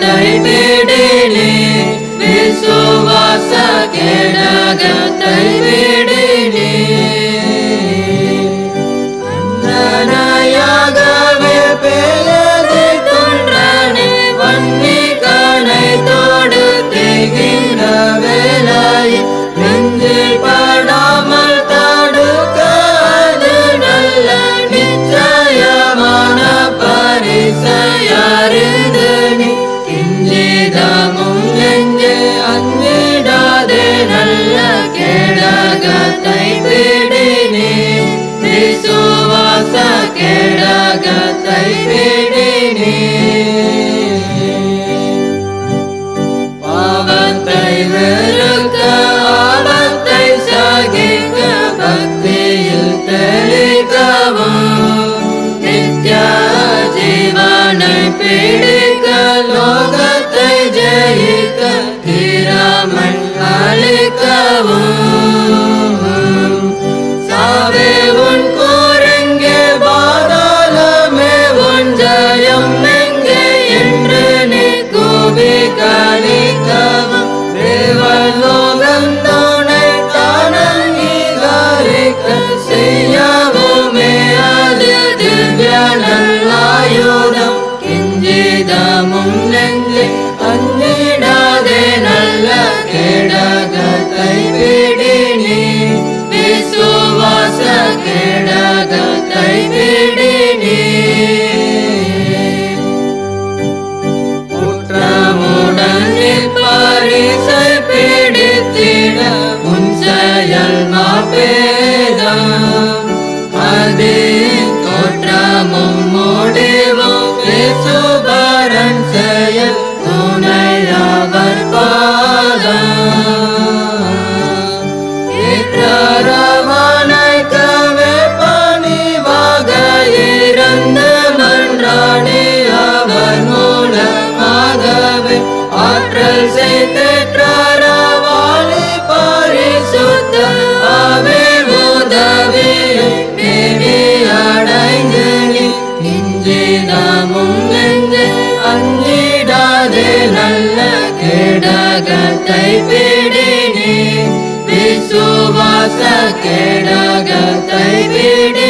nơi bên உலகத்தை பாவத்தை வெறுக்க ஆபத்தை சகிக்க பக்தியில் தெளிக்க. ni ni ni ஆவே ஆற்றல் செய்து வாழி பரிசுத்த ஆவே உதவி மேலே அடைந்து இஞ்சி நாமும் நெஞ்சு அஞ்சிடாதே நல்ல கேடகத்தை பிடினே விசுவாச கேடகத்தை பிடி